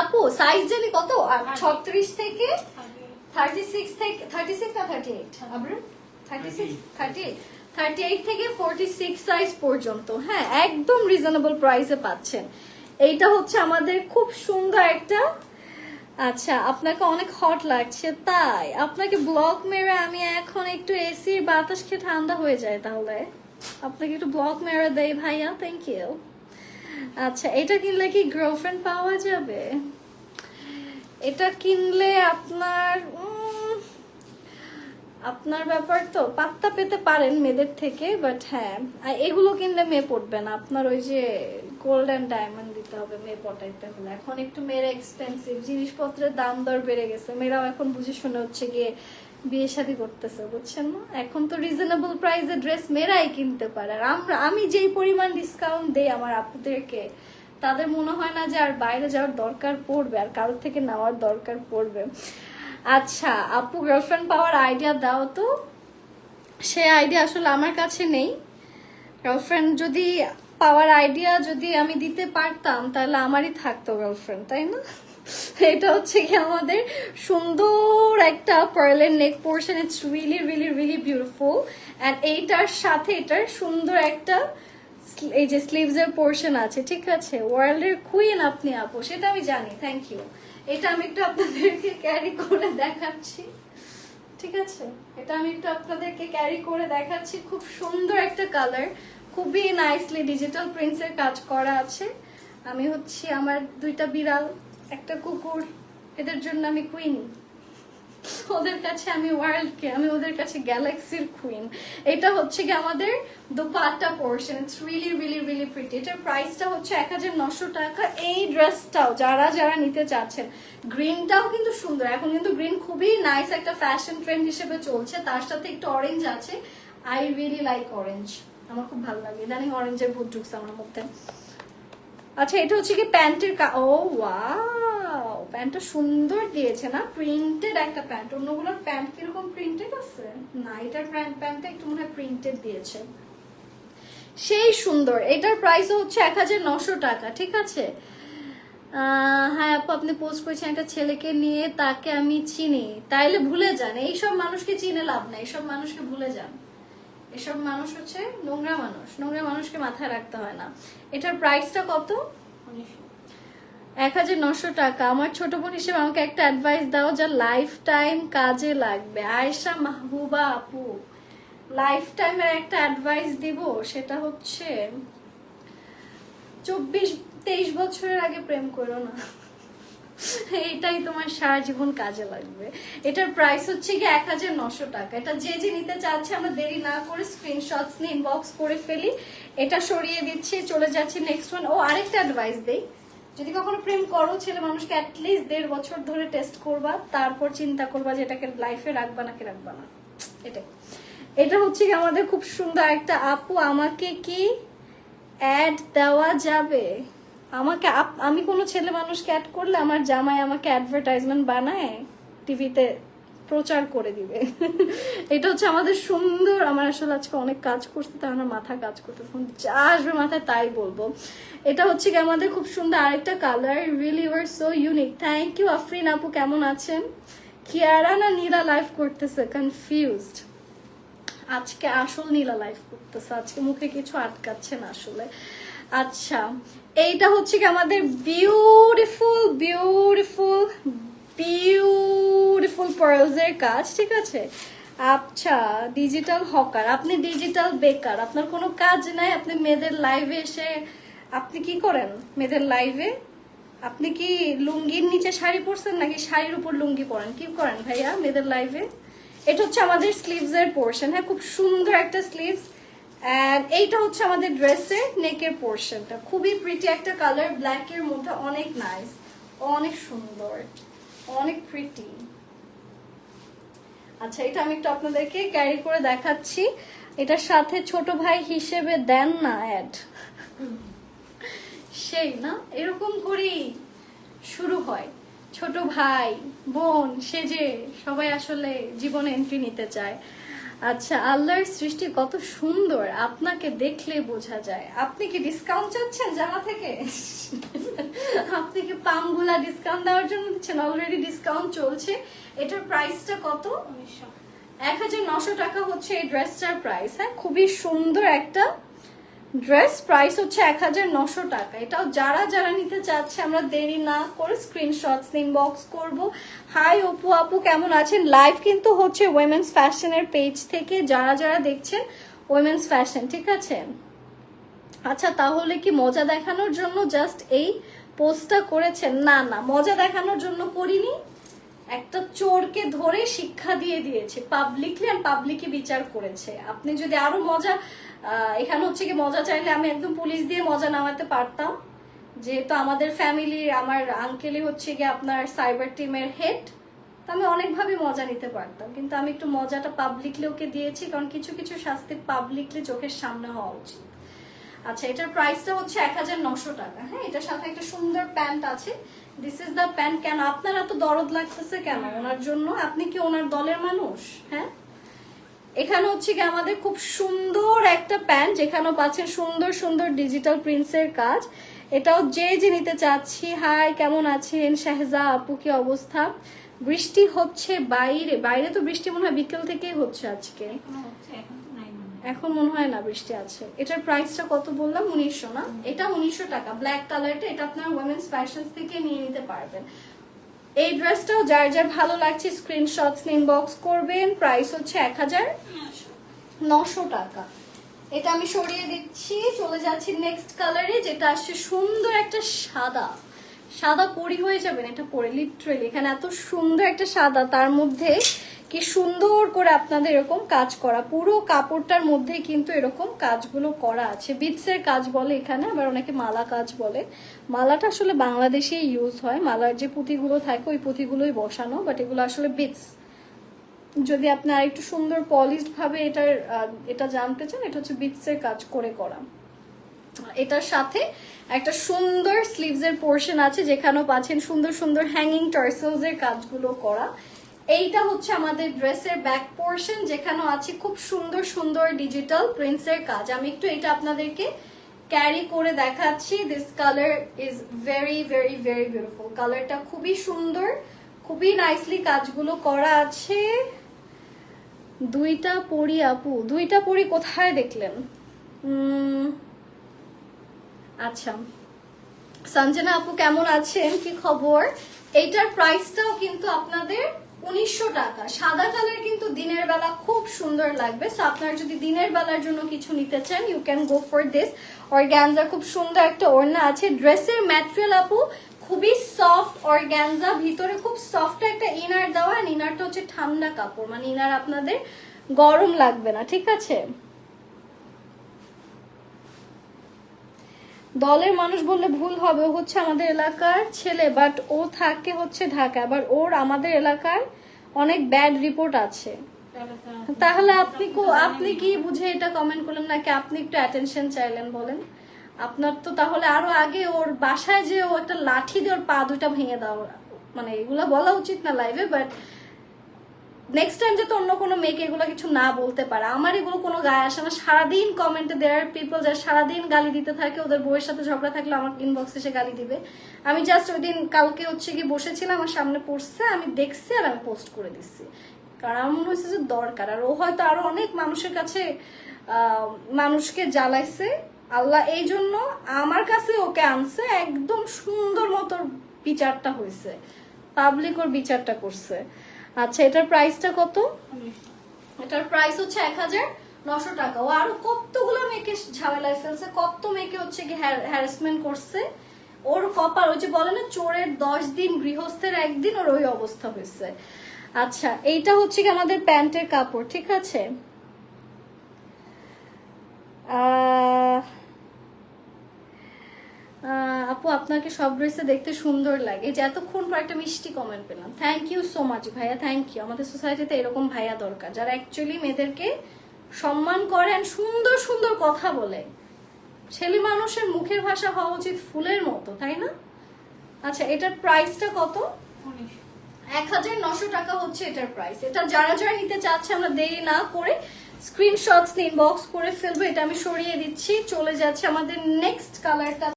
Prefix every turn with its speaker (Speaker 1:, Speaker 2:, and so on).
Speaker 1: আপু সাইজ জানি কত? ছত্রিশ থেকে থার্টি। সিক্স থেকে থার্টি সিক্স না thirty eight thirty. Six thirty eight thirty eight থেকে ফোরটি সিক্স সাইজ পর্যন্ত। হ্যাঁ একদম রিজনেবল প্রাইসে পাচ্ছেন। এইটা হচ্ছে আমাদের খুব সুন্দর একটা আচ্ছা আপনাকে অনেক হট লাগছে তাই আপনাকে ব্লক মেরে আমি এখন একটু এসির বাতাস খেয়ে ঠান্ডা হয়ে যায় তাহলে। আপনাকে একটু ব্লক মেরে দেই ভাইয়া থ্যাংক ইউ আচ্ছা এটা কিনলে কি গার্লফ্রেন্ড পাওয়া যাবে? এটা কিনলে আপনার আপনার ব্যাপার তো, পাত্তা পেতে পারেন মেয়েদের থেকে বাট হ্যাঁ আর এগুলো কিনলে মেয়ে পড়বে না। আপনার ওই যে গোল্ড অ্যান্ড ডায়মন্ড দিতে হবে, মেয়ে পটাইতে হলে। এখন একটু মেয়েরা এক্সপেন্সিভ জিনিসপত্রের দাম দর বেড়ে গেছে। মেয়েরাও এখন বুঝে শুনে হচ্ছে গিয়ে বিয়ে শাদী করতেছে, বুঝছেন না এখন তো রিজনেবল প্রাইসে ড্রেস মেয়েরাই কিনতে পারে। আর আমরা, আমি যেই পরিমাণ ডিসকাউন্ট দেই আমার আপুদেরকে, তাদের মনে হয় না যে আর বাইরে যাওয়ার দরকার পড়বে, আর কারোর থেকে নেওয়ার দরকার পড়বে। আচ্ছা আপু গার্লফ্রেন্ড পাওয়ার আইডিয়া দাও তো। সে আইডিয়া আসলে আমার কাছে নেই। গার্লফ্রেন্ড যদি পাওয়ার আইডিয়া যদি আমি দিতে পারতাম, তাহলে আমারই থাকতো গার্লফ্রেন্ড তাই না? এটা হচ্ছে কি আমাদের সুন্দর একটা পার্লের neck portion it's really really really beautiful and এইটার সাথে এটার সুন্দর একটা এই যে স্লিভস এর পোর্শন আছে, ঠিক আছে? ওয়ার্ল্ডের কুইন আপনি, আপু, সেটা আমি জানি থ্যাংক ইউ এটা আমি একটু আপনাদেরকে ক্যারি করে দেখাচ্ছি, ঠিক আছে? এটা আমি একটু আপনাদেরকে ক্যারি করে দেখাচ্ছি, খুব সুন্দর একটা কালার খুবই নাইসলি ডিজিটাল প্রিন্টসের কাজ করা আছে। আমি হচ্ছি আমার দুইটা বিড়াল, একটা কুকুর, এদের জন্য আমি কুইন ওদের কাছে আমি ওয়ার্ল্ডকে আমি ওদের কাছে গ্যালাক্সির কুইন এটা হচ্ছে কি আমাদের dupatta portion it's really really really pretty এটার প্রাইসটা হচ্ছে এক হাজার নশো টাকা। এই ড্রেসটাও যারা যারা নিতে চাচ্ছেন গ্রিনটাও কিন্তু সুন্দর। এখন কিন্তু গ্রিন খুবই নাইস একটা ফ্যাশন ট্রেন্ড হিসেবে চলছে। তার সাথে একটু অরেঞ্জ আছে। আই রিয়েলি লাইক অরেঞ্জ আমার খুব ভালো লাগে। ইদানিং অরেঞ্জের ভূত ঢুকছে আমার মধ্যে। আচ্ছা এটা হচ্ছে কি প্যান্টের ও ওয়াও প্যান্টটা সুন্দর দিয়েছে না? প্রিন্টেড একটা প্যান্ট। অন্যগুলোর প্যান্ট কীরকম প্রিন্টেড আছে? না, এটার প্যান্ট প্যান্টটা একটু মনে হয় প্রিন্টেড দিয়েছে। সেই সুন্দর। এটার প্রাইস হচ্ছে এক টাকা, ঠিক আছে? হ্যাঁ আপু, আপনি পোস্ট করেছেন একটা ছেলেকে নিয়ে, তাকে আমি চিনি। তাইলে ভুলে যান। এইসব মানুষকে চিনে লাভ নাই। এইসব মানুষকে ভুলে যান। এসব মানুষ হচ্ছে নোংরা মানুষ। নোংরা মানুষকে মাথায় রাখতে হয় না। এটার প্রাইসটা কত? এক হাজার নশো টাকা। আমার ছোট বোন হিসেবে আমাকে একটা অ্যাডভাইস দাও যা লাইফ টাইম কাজে লাগবে। আয়েশা মাহবুবা আপু লাইফ টাইমের একটা অ্যাডভাইস দিব, সেটা হচ্ছে, চব্বিশ, তেইশ বছরের আগে প্রেম করো না। এইটাই তোমার সারা জীবন কাজে লাগবে। এটার প্রাইস হচ্ছে কি এক হাজার নশো টাকা। এটা যে যে নিতে চাচ্ছে, আমরা দেরি না করে স্ক্রিনশটস নিয়ে ইনবক্স করে ফেলি। এটা সরিয়ে দিচ্ছি, চলে যাচ্ছি নেক্সট ওয়ান ও, আরেকটা অ্যাডভাইস দেই। যদি কখনো প্রেম করো, ছেলে মানুষকে অ্যাটলিস্ট দেড় বছর ধরে টেস্ট করবা, তারপর চিন্তা করবা যে এটাকে লাইফে রাখবা নাকি রাখবা না। এটাই। এটা হচ্ছে কি আমাদের খুব সুন্দর একটা আপু। আমাকে কি অ্যাড দেওয়া যাবে? আমাকে আমি কোনো ছেলে মানুষকে অ্যাড করলে আমার জামাই আমাকে অ্যাডভার্টাইজমেন্ট বানায় টিভিতে প্রচার করে দিবে। এটা হচ্ছে আমাদের সুন্দর, আমার আসলে আজকে অনেক কাজ করতে তাই আমার মাথা কাজ করতে যা আসবে মাথায় তাই বলব। এটা হচ্ছে কি আমাদের খুব সুন্দর আরেকটা colour really wow so unique thank you Afrin আপু, কেমন আছেন? কিয়ারা না নীলা লাইভ করতেছে? কনফিউজড আজকে আসল নীলা লাইফ করতেছে। আজকে মুখে কিছু আটকাচ্ছে না আসলে। আচ্ছা এইটা হচ্ছে কি আমাদের বিউটিফুল বিউটিফুল বিউটিফুল পার্লসের কাজ, ঠিক আছে? আচ্ছা ডিজিটাল হকার আপনি ডিজিটাল বেকার আপনার কোনো কাজ নাই, আপনি মেয়েদের লাইভে এসে, আপনি কি করেন? মেয়েদের লাইভে আপনি কি লুঙ্গির নিচে শাড়ি পরছেন নাকি শাড়ির উপর লুঙ্গি পরেন? কি করেন ভাইয়া মেয়েদের লাইভে এটা হচ্ছে আমাদের স্লিভস এর পোর্শন হ্যাঁ খুব সুন্দর একটা স্লিভস এন্ড এইটা হচ্ছে আমাদের ড্রেসের নেকের পোর্শনটা খুবই প্রিটি একটা কালার ব্ল্যাক এর মধ্যে অনেক নাইস অনেক সুন্দর, অনেক প্রিটি আচ্ছা এটা আমি একটু আপনাদেরকে ক্যারি করে দেখাচ্ছি। এটার সাথে ছোট ভাই হিসেবে দেন না অ্যাড সেই না? এরকম করেই শুরু হয়। ছোট ভাই, বোন, সেজে সবাই আসলে জীবনে এন্ট্রি নিতে চায়। আচ্ছা আল্লাহর সৃষ্টি কত সুন্দর আপনাকে দেখলে বোঝা যায়। আপনি কি ডিসকাউন্ট চাচ্ছেন জামা থেকে? আপনি কি পামগুলা ডিসকাউন্ট দেওয়ার জন্য দিচ্ছেন? অলরেডি ডিসকাউন্ট চলছে। এটার প্রাইসটা কত? এক হাজার নশো টাকা হচ্ছে এই ড্রেসটার প্রাইস হ্যাঁ? খুবই সুন্দর একটা ড্রেস প্রাইস হচ্ছে এক হাজার নশো টাকা। এটাও যারা যারা নিতে চাচ্ছে, আমরা দেরি না করে স্ক্রিনশটস ইনবক্স করব। হাই অপু আপু, কেমন আছেন? লাইভ কিন্তু হচ্ছে উইমেন্স ফ্যাশনের পেজ থেকে। যারা যারা দেখছেন উইমেন্স ফ্যাশন ঠিক আছে? আচ্ছা তাহলে কি মজা দেখানোর জন্য জাস্ট এই পোস্টটা করেছেন? না না, মজা দেখানোর জন্য করিনি। একটা চোরকে ধরে শিক্ষা দিয়ে দিয়েছে পাবলিকলি আর পাবলিকই বিচার করেছে। আপনি যদি আরও মজা এখানে হচ্ছে কি মজা চাইলে আমি একদম পুলিশ দিয়ে মজা নামাতে পারতাম। যেহেতু আমাদের ফ্যামিলির আমার আঙ্কেলই হচ্ছে গিয়ে আপনার সাইবার টিমের হেড তো আমি অনেকভাবে মজা নিতে পারতাম। কিন্তু আমি একটু মজাটা পাবলিকলি ওকে দিয়েছি, কারণ কিছু কিছু শাস্তি পাবলিকলি চোখের সামনে হওয়া উচিত। আচ্ছা এটার প্রাইসটা হচ্ছে এক টাকা। হ্যাঁ এটার সাথে একটা সুন্দর প্যান্ট আছে। দিস ইজ দ্য প্যান্ট কেন? আপনার এত দরদ লাগতেছে কেন? ওনার জন্য আপনি কি ওনার দলের মানুষ? হ্যাঁ? এখানে হচ্ছে কি আমাদের খুব সুন্দর একটা প্যান্ট যেখানেও পাচ্ছেন সুন্দর সুন্দর ডিজিটাল প্রিন্টসের কাজ। এটাও যে যে নিতে চাচ্ছি হাই কেমন আছেন? শাহজা আপু, কি অবস্থা? বৃষ্টি হচ্ছে বাইরে। বাইরে তো বৃষ্টি মনে হয় বিকেল থেকেই হচ্ছে আজকে। এখন মনে হয় না বৃষ্টি আছে। এটার প্রাইসটা কত বললাম? উনিশশো না? এটা উনিশশো টাকা। ব্ল্যাক কালারটা এটা আপনার ওমেন্স ফ্যাশন থেকে নিয়ে নিতে পারবেন। এই ড্রেসটাও যার যার ভালো লাগছে স্ক্রিনশট ইনবক্স করবেন। প্রাইস হচ্ছে এক হাজার নশো টাকা। এটা আমি সরিয়ে দিচ্ছি। চলে যাচ্ছি নেক্সট কালারে যেটা আসছে সুন্দর একটা সাদা। সাদা পরি হয়ে যাবেন, এটা পরে লিটারেলি এখানে এত সুন্দর একটা সাদা, তার মধ্যে কি সুন্দর করে আপনাদের এরকম কাজ করা, পুরো কাপড়টার মধ্যে কিন্তু এরকম কাজগুলো করা আছে। বিটসের কাজ বলে এখানে, আবার অনেকে মালা কাজ বলে। মালাটা আসলে বাংলাদেশেই ইউজ হয়, মালার যে পুঁতিগুলো থাকে ওই পুঁতিগুলোই বসানো বাট এগুলো আসলে বিটস যদি আপনি আরেকটু সুন্দর পলিশড ভাবে এটার এটা জানতে চান, এটা হচ্ছে বিটসের কাজ করে করা। এটার সাথে একটা সুন্দর স্লিভস এর পোর্শন আছে যেখানেও পাচ্ছেন সুন্দর সুন্দর হ্যাঙ্গিং টার্সেলস এর কাজগুলো করা। এইটা হচ্ছে আমাদের ড্রেসের ব্যাক পোর্শন যেখানেও আছে খুব সুন্দর সুন্দর ডিজিটাল প্রিন্টস এর কাজ। আমি একটু এটা আপনাদেরকে ক্যারি করে দেখাচ্ছি। This colour is very very very beautiful কালারটা খুবই সুন্দর, খুবই নাইসলি কাজগুলো করা আছে। দুইটা পরি আপু, দুইটা পরি কোথায় দেখলেন? আচ্ছা। সঞ্জনা আপু কেমন আছেন? কি খবর? এইটার প্রাইসটাও কিন্তু আপনাদের উনিশশো টাকা। সাদা কালার কিন্তু দিনের বেলা খুব সুন্দর লাগবে। সো আপনার যদি দিনের বেলার জন্য কিছু নিতে চান you can go for this organza খুব সুন্দর একটা ওড়না আছে। ড্রেসের ম্যাটেরিয়াল আপু খুবই সফট অর্গ্যানজা ভিতরে খুব সফট একটা ইনার দেওয়া। ইনারটা হচ্ছে ঠান্ডা কাপড়। মানে ইনার আপনাদের গরম লাগবে না, ঠিক আছে? দলের মানুষ বললে ভুল হবে হচ্ছে আমাদের এলাকার ছেলে বাট ও থাকে হচ্ছে ঢাকা আবার ওর আমাদের এলাকার অনেক ব্যাড রিপোর্ট আছে। তাহলে আপনি আপনি কি বুঝে এটা কমেন্ট করলেন? নাকি আপনি একটু অ্যাটেনশন চাইলেন বলেন? আপনার তো তাহলে আরও আগে ওর বাসায় যে ও একটা লাঠি দিয়ে ওর পা দুটা ভেঙে দাও মানে এগুলা বলা উচিত না লাইভে বাট নেক্সট টাইম যাতে অন্য কোনো মেয়েকে এগুলো কিছু না বলতে পারে। আমার এগুলো কোনো গায়ে আসে না। সারাদিন কমেন্টে দেয়ার পিপল যারা সারাদিন গালি দিতে থাকে, ওদের বউয়ের সাথে ঝগড়া থাকলে আমার ইনবক্সে এসে গালি দিবে। আমি জাস্ট ওই দিন কালকে হচ্ছে কি বসেছিলাম, আমার সামনে পড়ছে, আমি দেখছি আর আমি পোস্ট করে দিচ্ছি। কারণ আমার মনে হচ্ছে যে দরকার। আর ও হয়তো আরও অনেক মানুষের কাছে মানুষকে জ্বালাইছে। আল্লাহ এই জন্য আমার কাছে ওকে আনছে, একদম সুন্দর মতো বিচারটা হয়েছে। পাবলিক ওর বিচারটা করছে। আচ্ছা এটার প্রাইসটা কত? এটার প্রাইস হচ্ছে এক হাজার নশো টাকা। ও আরও কতগুলো মেয়েকে ঝামেলায় ফেলছে, কত মেয়েকে হচ্ছে কি হ্যারাসমেন্ট করছে। ওর কপাল, ওই যে বলে না, চোরের দশ দিন গৃহস্থের একদিন ওর ওই অবস্থা হয়েছে। আচ্ছা এইটা হচ্ছে কি আমাদের প্যান্টের কাপড়, ঠিক আছে? আহ আপু আপনাকে সব ড্রেসে দেখতে সুন্দর লাগে। যে এতক্ষণ পর একটা মিষ্টি কমেন্ট পেলাম। থ্যাংক ইউ সো মাচ ভাইয়া থ্যাংক ইউ আমাদের সোসাইটিতে এরকম ভাইয়া দরকার যারা অ্যাকচুয়ালি মেয়েদেরকে সম্মান করেন সুন্দর সুন্দর কথা বলে। ছেলে মানুষের মুখের ভাষা হওয়া উচিত ফুলের মতো তাই না? আচ্ছা এটার প্রাইসটা কত? এক হাজার নশো টাকা হচ্ছে এটার প্রাইস এটা যারা যারা নিতে চাচ্ছে আমরা দেরি না করে স্ক্রিনশটস ইনবক্স করে ফেলব। এটা আমি সরিয়ে দিচ্ছি। চলে যাচ্ছে আমাদের নেক্সট কালারটা